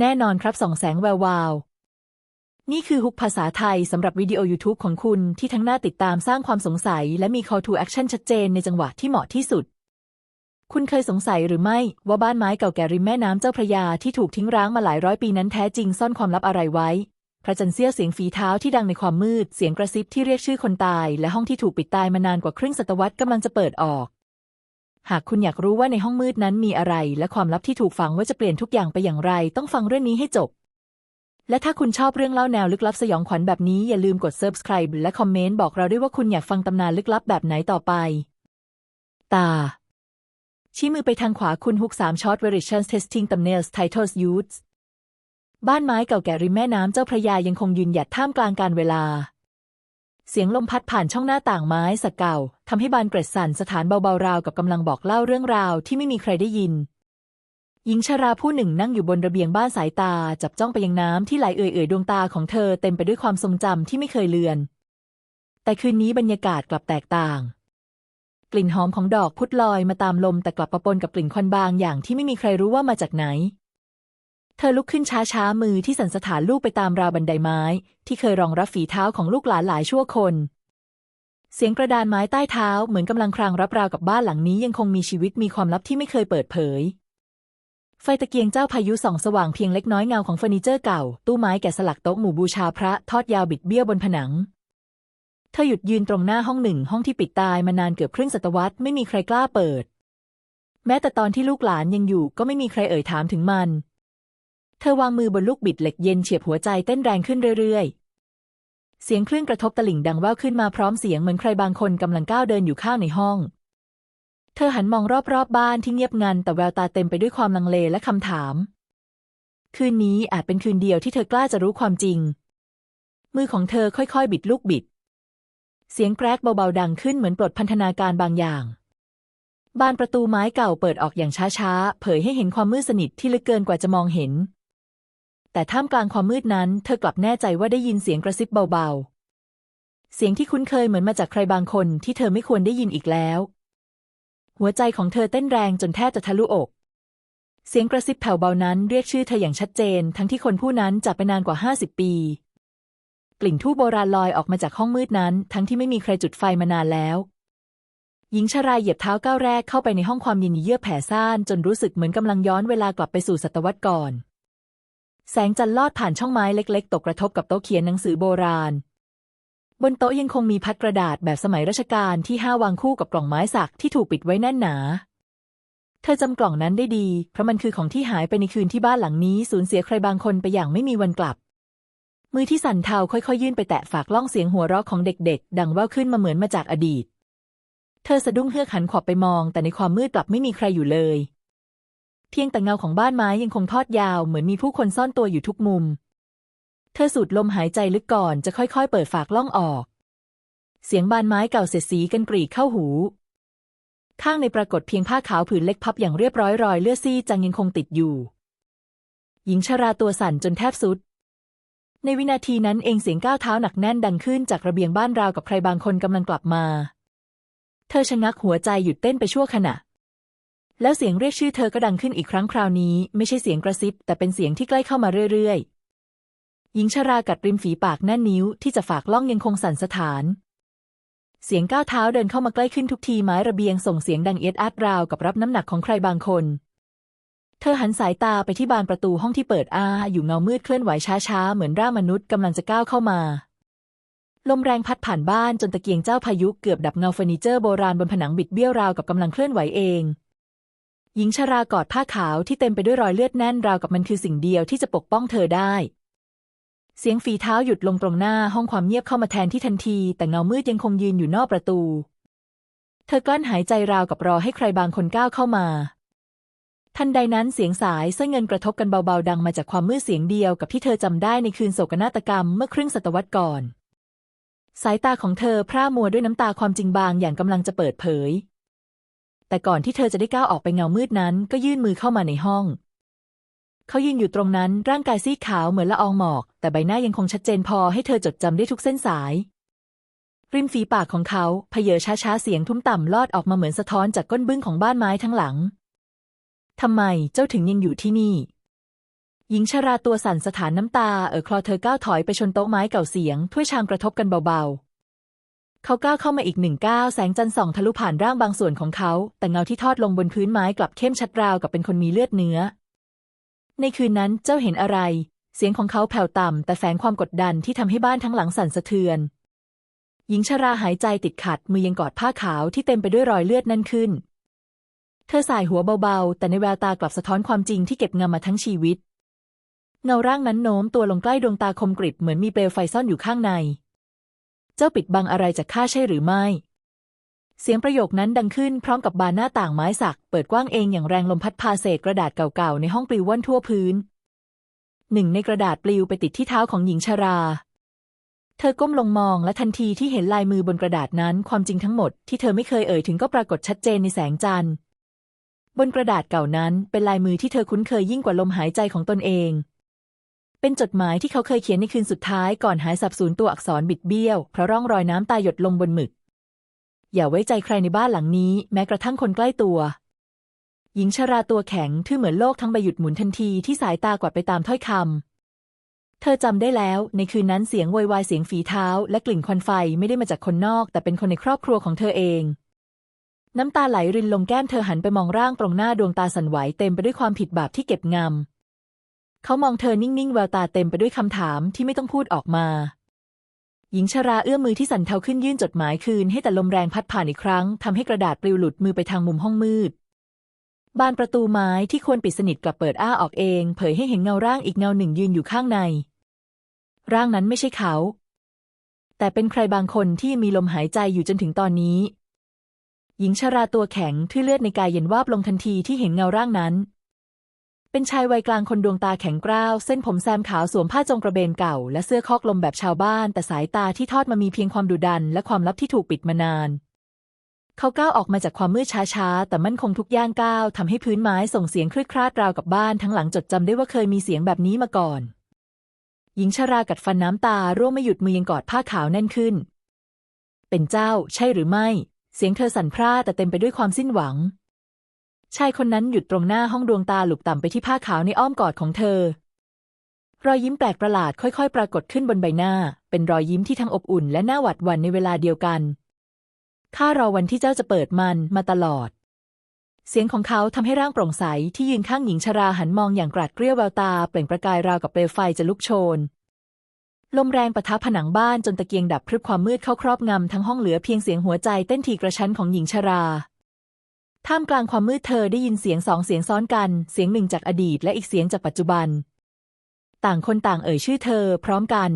แน่นอนครับส่องแสงแวววาว นี่คือฮุกภาษาไทยสำหรับวิดีโอ YouTube ของคุณที่ทั้งน่าติดตามสร้างความสงสัย และมี call to action ชัดเจนในจังหวะที่เหมาะที่สุด คุณเคยสงสัยหรือไม่ว่าบ้านไม้เก่าแก่ริมแม่น้ำเจ้าพระยาที่ถูกทิ้งร้างมาหลายร้อยปีนั้นแท้จริงซ่อนความลับอะไรไว้ พระจันทร์เสี้ยวเสียงฝีเท้าที่ดังในความมืด เสียงกระซิบที่เรียกชื่อคนตาย และห้องที่ถูกปิดตายมานานกว่าครึ่งศตวรรษกำลังจะเปิดออก หากคุณอยากรู้ว่าในห้องมืดนั้นมีอะไร และความลับที่ถูกฝังไว้จะเปลี่ยนทุกอย่างไปอย่างไร ต้องฟังเรื่องนี้ให้จบ และถ้าคุณชอบเรื่องเล่าแนวลึกลับสยองขวัญแบบนี้อย่าลืมกด subscribe และคอมเมนต์บอกเราด้วยว่าคุณอยากฟังตำนานลึกลับแบบไหนต่อไป ตา ชี้มือไปทางขวาคุณฮุกสามช็อต variations testing thumbnails titles used บ้านไม้เก่าแก่ริมแม่น้ำเจ้าพระยายังคงยืนหยัดท่ามกลางการเวลา เสียงลมพัดผ่านช่องหน้าต่างไม้สักเก่าทำให้บานเกร็ดสั่นสถานเบาๆราวกับกำลังบอกเล่าเรื่องราวที่ไม่มีใครได้ยิน หญิงชราผู้หนึ่งนั่งอยู่บนระเบียงบ้านสายตาจับจ้องไปยังน้ำที่ไหลเอื่อยๆดวงตาของเธอเต็มไปด้วยความทรงจำที่ไม่เคยเลือน แต่คืนนี้บรรยากาศกลับแตกต่าง กลิ่นหอมของดอกพุดลอยมาตามลมแต่กลับปะปนกับกลิ่นควันบางอย่างที่ไม่มีใครรู้ว่ามาจากไหน เธอลุกขึ้นช้าๆ มือที่สันสะท้านลูกไปตามราวบันไดไม้ ที่เคยรองรับฝีเท้าของลูกหลานหลายชั่วคน เสียงกระดานไม้ใต้เท้าเหมือนกำลังครางรับราวกับบ้านหลังนี้ยังคงมีชีวิตมีความลับที่ไม่เคยเปิดเผย ไฟตะเกียงเจ้าพายุส่องสว่างเพียงเล็กน้อยเงาของเฟอร์นิเจอร์เก่า ตู้ไม้แกะสลักโต๊ะหมู่บูชาพระทอดยาวบิดเบี้ยวบนผนัง เธอหยุดยืนตรงหน้าห้องหนึ่งห้องที่ปิดตายมานานเกือบครึ่งศตวรรษไม่มีใครกล้าเปิด แม้แต่ตอนที่ลูกหลานยังอยู่ก็ไม่มีใครเอ่ยถามถึงมัน เธอวางมือบนลูกบิดเหล็กเย็นเฉียบหัวใจเต้นแรงขึ้นเรื่อยๆ เสียงคลื่นกระทบตลิ่งดังว่าวขึ้นมาพร้อมเสียงเหมือนใครบางคนกำลังก้าวเดินอยู่ข้างในห้อง เธอหันมองรอบๆบบ้านที่เงียบงันแต่แววตาเต็มไปด้วยความลังเลและคำถาม คืนนี้อาจเป็นคืนเดียวที่เธอกล้าจะรู้ความจริง มือของเธอค่อยๆ บิดลูกบิด เสียงแกรกเบาๆดังขึ้นเหมือนปลดพันธนาการบางอย่างบานประตูไม้เก่าเปิดออกอย่างช้าๆ เผยให้เห็นความมืดสนิทที่ลึกเกินกว่าจะมองเห็น แต่ท่ามกลางความมืดนั้น เธอกลับแน่ใจว่าได้ยินเสียงกระซิบเบาๆ เสียงที่คุ้นเคยเหมือนมาจากใครบางคนที่เธอไม่ควรได้ยินอีกแล้ว หัวใจของเธอเต้นแรงจนแทบจะทะลุอก เสียงกระซิบแผ่วเบานั้นเรียกชื่อเธออย่างชัดเจน ทั้งที่คนผู้นั้นจากไปนานกว่าห้าสิบปี กลิ่นทูบโบราณลอยออกมาจากห้องมืดนั้น ทั้งที่ไม่มีใครจุดไฟมานานแล้วหญิงชรายเหยียบเท้าก้าวแรกเข้าไปในห้องความเย็นเยือกแผ่ซ่าน จนรู้สึกเหมือนกำลังย้อนเวลากลับไปสู่ศตวรรษก่อน แสงจันทร์ลอดผ่านช่องไม้เล็ก ๆ ตกกระทบกับโต๊ะเขียนหนังสือโบราณ บนโต๊ะยังคงมีพัดกระดาษแบบสมัยรัชกาลที่ห้าวางคู่กับกล่องไม้สักที่ถูกปิดไว้แน่นหนา เธอจำกล่องนั้นได้ดี เพราะมันคือของที่หายไปในคืนที่บ้านหลังนี้สูญเสียใครบางคนไปอย่างไม่มีวันกลับ มือที่สั่นเทาค่อยๆ ยื่นไปแตะฝากล่องเสียงหัวเราะของเด็ก ๆ ดังว่าวขึ้นมาเหมือนมาจากอดีต เธอสะดุ้งเฮือกหันขวบไปมอง แต่ในความมืดกลับไม่มีใครอยู่เลย เพียงแต่เงาของบ้านไม้ยังคงทอดยาวเหมือนมีผู้คนซ่อนตัวอยู่ทุกมุม เธอสูดลมหายใจลึกก่อนจะค่อยๆ เปิดฝากล่องออก เสียงบานไม้เก่าเสียดสีกันกรีดเข้าหู ข้างในปรากฏเพียงผ้าขาวผืนเล็กพับอย่างเรียบร้อยรอยเลือดซีดจังยังคงติดอยู่ หญิงชราตัวสั่นจนแทบสุด ในวินาทีนั้นเองเสียงก้าวเท้าหนักแน่นดังขึ้นจากระเบียงบ้านราวกับใครบางคนกำลังกลับมา เธอชะงักหัวใจหยุดเต้นไปชั่วขณะ แล้วเสียงเรียกชื่อเธอก็ดังขึ้นอีกครั้งคราวนี้ ไม่ใช่เสียงกระซิบ แต่เป็นเสียงที่ใกล้เข้ามาเรื่อยๆ หญิงชรากัดริมฝีปากแน่นนิ้วที่จะฝากล่องยังคงสั่นสะท้าน เสียงก้าวเท้าเดินเข้ามาใกล้ขึ้นทุกทีไม้ระเบียงส่งเสียงดังเอียดอาดราวกับรับน้ำหนักของใครบางคน เธอหันสายตาไปที่บานประตูห้องที่เปิดอ้าอยู่เงามืดเคลื่อนไหวช้าๆ เหมือนร่างมนุษย์กำลังจะก้าวเข้ามาลมแรงพัดผ่านบ้านจนตะเกียงเจ้าพายุเกือบดับเงาเฟอร์นิเจอร์โบราณบนผนังบิดเบี้ยวราวกับกำลังเคลื่อนไหวเอง หญิงชรากอดผ้าขาวที่เต็มไปด้วยรอยเลือดแน่นราวกับมันคือสิ่งเดียวที่จะปกป้องเธอได้ เสียงฝีเท้าหยุดลงตรงหน้าห้องความเงียบเข้ามาแทนที่ทันที แต่เงามืดยังคงยืนอยู่นอกประตู เธอกลั้นหายใจราวกับรอให้ใครบางคนก้าวเข้ามา ทันใดนั้นเสียงสายเส้นเงินกระทบกันเบาๆดังมาจากความมืดเสียงเดียวกับที่เธอจำได้ในคืนโศกนาฏกรรมเมื่อครึ่งศตวรรษก่อน สายตาของเธอพร่ามัวด้วยน้ำตาความจริงบางอย่างกำลังจะเปิดเผย แต่ก่อนที่เธอจะได้ก้าวออกไปเงามืดนั้น ก็ยื่นมือเข้ามาในห้อง เขายืนอยู่ตรงนั้นร่างกายซีดขาวเหมือนละอองหมอก แต่ใบหน้ายังคงชัดเจนพอให้เธอจดจำได้ทุกเส้นสาย ริมฝีปากของเขาเพเยอช้าๆเสียงทุ้มต่ำลอดออกมาเหมือนสะท้อนจากก้นบึ้งของบ้านไม้ทั้งหลังทำไมเจ้าถึงยังอยู่ที่นี่ หญิงชราตัวสั่นสถานน้ำตาเอ่อคลอเธอก้าวถอยไปชนโต๊ะไม้เก่าเสียงถ้วยชามกระทบกันเบาๆ เขาก้าวเข้ามาอีกหนึ่งก้าวแสงจันทร์ส่องทะลุผ่านร่างบางส่วนของเขา แต่เงาที่ทอดลงบนพื้นไม้กลับเข้มชัดราวกับเป็นคนมีเลือดเนื้อ ในคืนนั้นเจ้าเห็นอะไร เสียงของเขาแผ่วต่ำแต่แฝงความกดดันที่ทำให้บ้านทั้งหลังสั่นสะเทือน หญิงชราหายใจติดขัดมือยังกอดผ้าขาวที่เต็มไปด้วยรอยเลือดนั่นขึ้น เธอสายหัวเบาๆ แต่ในแววตากลับสะท้อนความจริงที่เก็บงำมาทั้งชีวิต เงาร่างนั้นโน้มตัวลงใกล้ดวงตาคมกริบเหมือนมีเปลวไฟซ่อนอยู่ข้างใน เจ้าปิดบังอะไรจากข้าใช่หรือไม่ เสียงประโยคนั้นดังขึ้นพร้อมกับบานหน้าต่างไม้สัก เปิดกว้างเองอย่างแรงลมพัดพาเศษกระดาษเก่าๆในห้องปลิวว่อนทั่วพื้น หนึ่งในกระดาษปลิวไปติดที่เท้าของหญิงชราเธอก้มลงมองและทันทีที่เห็นลายมือบนกระดาษนั้น ความจริงทั้งหมดที่เธอไม่เคยเอ่ยถึงก็ปรากฏชัดเจนในแสงจันทร์ บนกระดาษเก่านั้นเป็นลายมือที่เธอคุ้นเคยยิ่งกว่าลมหายใจของตนเอง เป็นจดหมายที่เขาเคยเขียนในคืนสุดท้ายก่อนหายสับสูญตัวอักษรบิดเบี้ยว เพราะร่องรอยน้ำตาหยดลงบนหมึก อย่าไว้ใจใครในบ้านหลังนี้ แม้กระทั่งคนใกล้ตัว หญิงชราตัวแข็งทื่อเหมือนโลกทั้งใบหยุดหมุนทันทีที่สายตากวาดไปตามถ้อยคำ เธอจำได้แล้ว ในคืนนั้นเสียงโวยวายเสียงฝีเท้า และกลิ่นควันไฟไม่ได้มาจากคนนอก แต่เป็นคนในครอบครัวของเธอเองน้ำตาไหลรินลงแก้มเธอหันไปมองร่างตรงหน้าดวงตาสั่นไหวเต็มไปด้วยความผิดบาปที่เก็บงำ เขามองเธอนิ่งๆ แววตาเต็มไปด้วยคำถามที่ไม่ต้องพูดออกมา หญิงชราเอื้อมมือที่สั่นเทาขึ้นยื่นจดหมายคืนให้แต่ลมแรงพัดผ่านอีกครั้งทำให้กระดาษปลิวหลุดมือไปทางมุมห้องมืด บานประตูไม้ที่ควรปิดสนิทกลับเปิดอ้าออกเอง เผยให้เห็นเงาร่างอีกเงาหนึ่งยืนอยู่ข้างใน ร่างนั้นไม่ใช่เขา แต่เป็นใครบางคนที่มีลมหายใจอยู่จนถึงตอนนี้ หญิงชราตัวแข็งที่เลือดในกายเย็นวาบลงทันทีที่เห็นเงาร่างนั้น เป็นชายวัยกลางคนดวงตาแข็งกร้าว เส้นผมแซมขาวสวมผ้าจงกระเบนเก่า และเสื้อคอกลมแบบชาวบ้าน แต่สายตาที่ทอดมามีเพียงความดุดัน และความลับที่ถูกปิดมานาน เขาก้าวออกมาจากความมืดช้าๆ แต่มั่นคงทุกย่างก้าวทำให้พื้นไม้ส่งเสียงคลืดคลาดราวกับบ้านทั้งหลังจดจำได้ว่าเคยมีเสียงแบบนี้มาก่อน หญิงชรากัดฟันน้ำตาร่วงไม่หยุดมือยังกอดผ้าขาวแน่นขึ้น เป็นเจ้า ใช่หรือไม่ เสียงเธอสั่นพร่าแต่เต็มไปด้วยความสิ้นหวัง ชายคนนั้นหยุดตรงหน้าห้องดวงตาหลุบต่ำไปที่ผ้าขาวในอ้อมกอดของเธอ รอยยิ้มแปลกประหลาดค่อย ๆ ปรากฏขึ้นบนใบหน้า เป็นรอยยิ้มที่ทั้งอบอุ่นและน่าหวาดหวั่นในเวลาเดียวกัน ข้ารอวันที่เจ้าจะเปิดมันมาตลอด เสียงของเขาทำให้ร่างโปร่งใสที่ยืนข้างหญิงชราหันมองอย่างกราดเกรี้ยวแววตา เปล่งประกายราวกับเปลวไฟจะลุกโชน ลมแรงปะทะผนังบ้านจนตะเกียงดับพรึบความมืดเข้าครอบงำทั้งห้องเหลือเพียงเสียงหัวใจเต้นทีกระชั้นของหญิงชรา ท่ามกลางความมืดเธอได้ยินเสียงสองเสียงซ้อนกัน เสียงหนึ่งจากอดีตและอีกเสียงจากปัจจุบัน ต่างคนต่างเอ่ยชื่อเธอ พร้อมกัน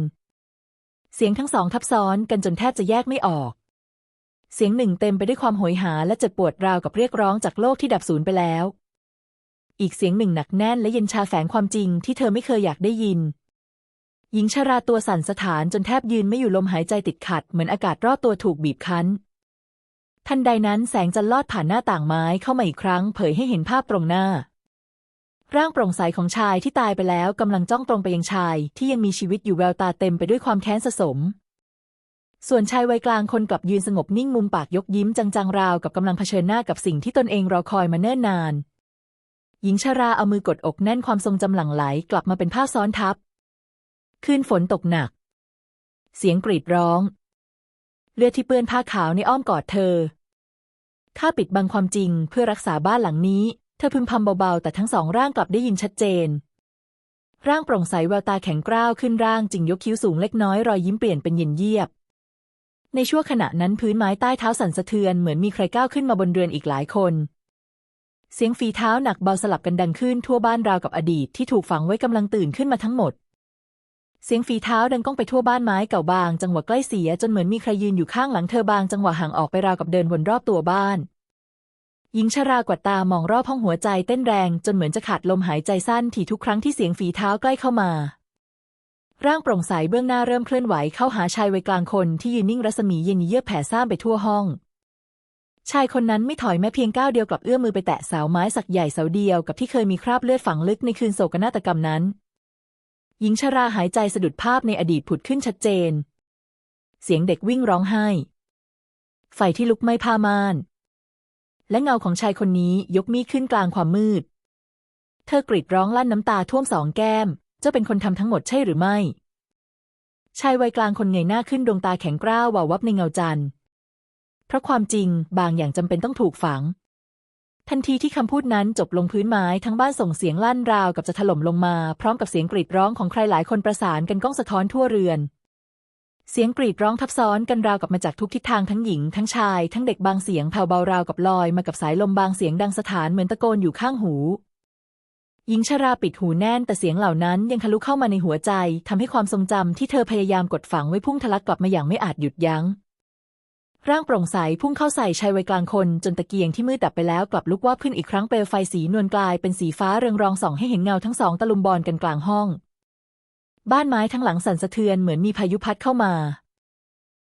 เสียงทั้งสองทับซ้อนกันจนแทบจะแยกไม่ออก เสียงหนึ่งเต็มไปด้วยความโหยหาและเจ็บปวดราวกับเรียกร้องจากโลกที่ดับสูญไปแล้ว อีกเสียงหนึ่งหนักแน่นและเย็นชาแฝงความจริงที่เธอไม่เคยอยากได้ยิน หญิงชราตัวสั่นสะท้านจนแทบยืนไม่อยู่ลมหายใจติดขัด เหมือนอากาศรอบตัวถูกบีบคั้น ทันใดนั้นแสงจันทร์ลอดผ่านหน้าต่างไม้เข้ามาอีกครั้ง เผยให้เห็นภาพตรงหน้า ร่างโปร่งใสของชายที่ตายไปแล้วกำลังจ้องตรงไปยังชายที่ยังมีชีวิตอยู่แววตาเต็มไปด้วยความแค้นสะสม ส่วนชายวัยกลางคนกลับยืนสงบนิ่งมุมปากยกยิ้มจังๆราวกับกำลังเผชิญหน้ากับสิ่งที่ตนเองรอคอยมาเนิ่นนาน หญิงชราเอามือกดอกแน่นความทรงจำหลั่งไหลกลับมาเป็นผ้าซ้อนทับ คืนฝนตกหนัก เสียงกรีดร้องเลือดที่เปื้อนผ้าขาวในอ้อมกอดเธอ ข้าปิดบังความจริงเพื่อรักษาบ้านหลังนี้ เธอพึมพำเบาๆ แต่ทั้งสองร่างกลับได้ยินชัดเจน ร่างโปร่งใสแววตาแข็งกร้าวขึ้นร่างจึงยกคิ้วสูงเล็กน้อยรอยยิ้มเปลี่ยนเป็นเย็นเยียบ ในชั่วขณะนั้นพื้นไม้ใต้เท้าสั่นสะเทือนเหมือนมีใครก้าวขึ้นมาบนเรือนอีกหลายคน เสียงฝีเท้าหนักเบาสลับกันดังขึ้นทั่วบ้านราวกับอดีตที่ถูกฝังไว้กำลังตื่นขึ้นมาทั้งหมด เสียงฝีเท้าดังก้องไปทั่วบ้านไม้เก่าบาง จังหวะใกล้เสียจนเหมือนมีใครยืนอยู่ข้างหลังเธอบางจังหวะห่างออกไปราวกับเดินวนรอบตัวบ้านหญิงชรากวาดตามองรอบห้องหัวใจเต้นแรงจนเหมือนจะขาดลมหายใจสั้นถี่ทุกครั้งที่เสียงฝีเท้าใกล้เข้ามา ร่างโปร่งใสเบื้องหน้าเริ่มเคลื่อนไหวเข้าหาชายวัยกลางคนที่ยืนนิ่งรัศมีเย็นเยือกแผ่ซ่านไปทั่วห้อง ชายคนนั้นไม่ถอยแม้เพียงก้าวเดียวกลับเอื้อมมือไปแตะเสาไม้สักใหญ่เสาเดียวกับที่เคยมีคราบเลือดฝังลึกในคืนโศกนาฏกรรมนั้น หญิงชราหายใจสะดุดภาพในอดีตผุดขึ้นชัดเจน เสียงเด็กวิ่งร้องไห้ ไฟที่ลุกไหม้ผ้าม่าน และเงาของชายคนนี้ยกมีดขึ้นกลางความมืด เธอกรีดร้องลั่นน้ำตาท่วมสองแก้ม เจ้าเป็นคนทำทั้งหมดใช่หรือไม่ ชายวัยกลางคนเงยหน้าขึ้นดวงตาแข็งกร้าววาววับในเงาจันทร์เพราะความจริงบางอย่างจำเป็นต้องถูกฝัง ทันทีที่คำพูดนั้นจบลงพื้นไม้ทั้งบ้านส่งเสียงลั่นราวกับจะถล่มลงมา พร้อมกับเสียงกรีดร้องของใครหลายคนประสานกันก้องสะท้อนทั่วเรือน เสียงกรีดร้องทับซ้อนกันราวกับมาจากทุกทิศทางทั้งหญิงทั้งชายทั้งเด็กบางเสียงแผ่วเบาราวกับลอยมากับสายลมบางเสียงดังสถานเหมือนตะโกนอยู่ข้างหูหญิงชราปิดหูแน่นแต่เสียงเหล่านั้นยังทะลุเข้ามาในหัวใจทำให้ความทรงจำที่เธอพยายามกดฝังไว้พุ่งทะลักกลับมาอย่างไม่อาจหยุดยัง้ง ร่างโปร่งใสพุ่งเข้าใส่ชายวัยกลางคน จนตะเกียงที่มืดดับไปแล้วกลับลุกวาบขึ้นอีกครั้งเปลวไฟสีนวลกลายเป็นสีฟ้าเรืองรองส่องให้เห็นเงาทั้งสองตะลุมบอลกันกลางห้อง บ้านไม้ทั้งหลังสั่นสะเทือนเหมือนมีพายุพัดเข้ามา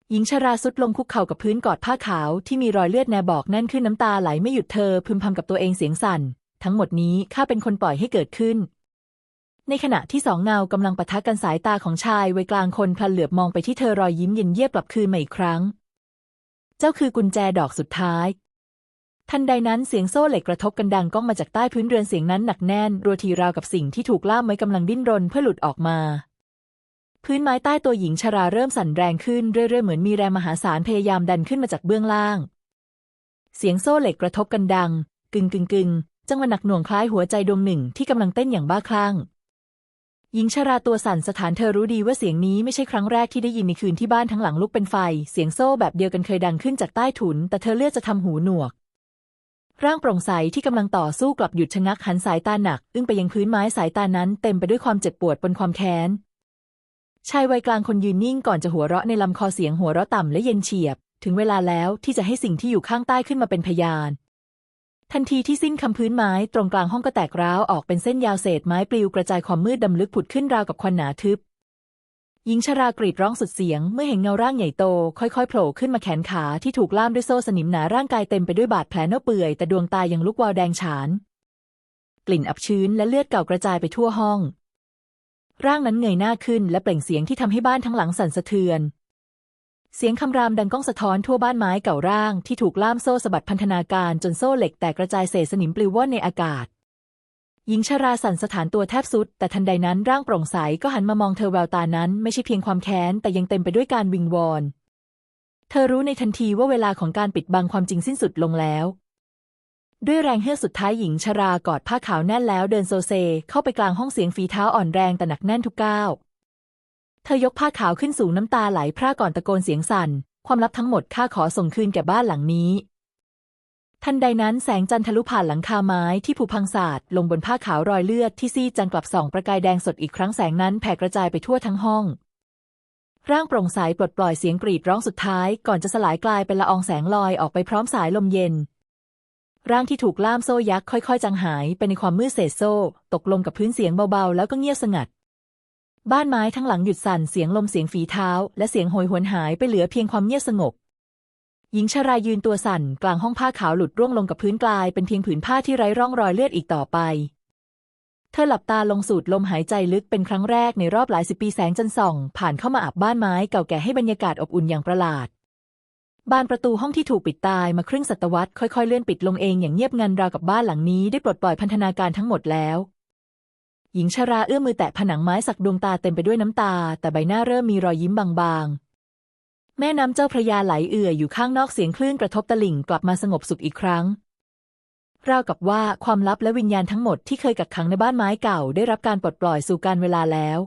หญิงชราสุดลงคุกเข่ากับพื้นกอดผ้าขาวที่มีรอยเลือดแนบอกแน่นขึ้นน้ำตาไหลไม่หยุดเธอพึมพำกับตัวเองเสียงสั่น ทั้งหมดนี้ข้าเป็นคนปล่อยให้เกิดขึ้น ในขณะที่สองเงากำลังปะทะกันสายตาของชายวัยกลางคนพลันเหลือบมองไปที่เธอรอยยิ้มเย็นเยียบกลับคืนมาอีกครั้ง เจ้าคือกุญแจดอกสุดท้าย ทันใดนั้นเสียงโซ่เหล็กกระทบกันดังก้องมาจากใต้พื้นเรือนเสียงนั้นหนักแน่น รัวทีราวกับสิ่งที่ถูกล่ามไว้กำลังดิ้นรนเพื่อหลุดออกมา พื้นไม้ใต้ตัวหญิงชราเริ่มสั่นแรงขึ้นเรื่อยๆเหมือนมีแรงมหาศาลพยายามดันขึ้นมาจากเบื้องล่าง เสียงโซ่เหล็กกระทบกันดัง กึงกึงกึงจังหวะหนักหน่วงคล้ายหัวใจดวงหนึ่งที่กำลังเต้นอย่างบ้าคลั่ง หญิงชราตัวสั่นสถานเธอรู้ดีว่าเสียงนี้ไม่ใช่ครั้งแรกที่ได้ยินในคืนที่บ้านทั้งหลังลุกเป็นไฟ เสียงโซ่แบบเดียวกันเคยดังขึ้นจากใต้ถุน แต่เธอเลือกจะทำหูหนวก ร่างโปร่งใสที่กำลังต่อสู้กลับหยุดชะงักหันสายตาหนัก อึ้งไปยังพื้นไม้สายตานั้นเต็มไปด้วยความเจ็บปวดบนความแค้นชายวัยกลางคนยืนนิ่งก่อนจะหัวเราะในลำคอเสียงหัวเราะต่ำและเย็นเฉียบ ถึงเวลาแล้วที่จะให้สิ่งที่อยู่ข้างใต้ขึ้นมาเป็นพยาน ทันทีที่สิ้นคำพื้นไม้ตรงกลางห้องก็แตกร้าวออกเป็นเส้นยาวเศษไม้ปลิวกระจายความมืดดำลึกผุดขึ้นราวกับควันหนาทึบ หญิงชรากรีดร้องสุดเสียง เมื่อเห็นเงาร่างใหญ่โต ค่อยๆโผล่ขึ้นมาแขนขาที่ถูกล่ามด้วยโซ่สนิมหนาร่างกายเต็มไปด้วยบาดแผลเน่าเปื่อยแต่ดวงตายังลุกวาวแดงฉาน กลิ่นอับชื้นและเลือดเก่ากระจายไปทั่วห้อง ร่างนั้นเงยหน้าขึ้นและเปล่งเสียงที่ทำให้บ้านทั้งหลังสั่นสะเทือน เสียงคำรามดังก้องสะท้อนทั่วบ้านไม้เก่าร่าง ที่ถูกล่ามโซ่สะบัดพันธนาการจนโซ่เหล็กแตกกระจายเศษสนิมปลิวว่อนในอากาศ หญิงชราสั่นสถานตัวแทบสุด แต่ทันใดนั้นร่างโปร่งใสก็หันมามองเธอแววตานั้นไม่ใช่เพียงความแค้น แต่ยังเต็มไปด้วยการวิงวอน เธอรู้ในทันทีว่าเวลาของการปิดบังความจริงสิ้นสุดลงแล้ว ด้วยแรงเฮือกสุดท้ายหญิงชรากอดผ้าขาวแน่นแล้วเดินโซเซเข้าไปกลางห้องเสียงฝีเท้าอ่อนแรงแต่หนักแน่นทุกก้าว เธอยกผ้าขาวขึ้นสูงน้ำตาไหลพร่าก่อนตะโกนเสียงสั่น ความลับทั้งหมดข้าขอส่งคืนแก่บ้านหลังนี้ ทันใดนั้นแสงจันทร์ทะลุผ่านหลังคาไม้ที่ผุพังสาดลงบนผ้าขาวรอยเลือดที่ซีจางกลับส่องประกายแดงสดอีกครั้งแสงนั้นแผ่กระจายไปทั่วทั้งห้อง ร่างโปร่งใสปลดปล่อยเสียงกรีดร้องสุดท้าย ก่อนจะสลายกลายเป็นละอองแสงลอยออกไปพร้อมสายลมเย็นร่างที่ถูกล่ามโซ่ยักษ์ค่อยๆ จางหายไปในความมืดเศษโซ่ ตกลงกับพื้นเสียงเบาๆ แล้วก็เงียบสงัด บ้านไม้ทั้งหลังหยุดสั่นเสียงลมเสียงฝีเท้า และเสียงโหยหวนหายไปเหลือเพียงความเงียบสงบหญิงชรายืนตัวสั่นกลางห้องผ้าขาวหลุดร่วงลงกับพื้นกลายเป็นเพียงผืนผ้าที่ไร้ร่องรอยเลือดอีกต่อไป เธอหลับตาลงสูดลมหายใจลึกเป็นครั้งแรกในรอบหลายสิบปีแสงจันทร์ส่อง ผ่านเข้ามาอาบบ้านไม้เก่าแก่ให้บรรยากาศอบอุ่นอย่างประหลาด บานประตูห้องที่ถูกปิดตายมาครึ่งศตวรรษค่อยๆเลื่อนปิดลงเองอย่างเงียบงันราวกับบ้านหลังนี้ได้ปลดปล่อยพันธนาการทั้งหมดแล้ว หญิงชราเอื้อมมือแตะผนังไม้สักดวงตาเต็มไปด้วยน้ำตา แต่ใบหน้าเริ่มมีรอยยิ้มบางๆ แม่น้ำเจ้าพระยาไหลเอื่อยอยู่ข้างนอกเสียงคลื่นกระทบตลิ่งกลับมาสงบสุขอีกครั้งราวกับว่าความลับและวิญญาณทั้งหมดที่เคยกักขังในบ้านไม้เก่าได้รับการปลดปล่อยสู่การเวลาแล้ว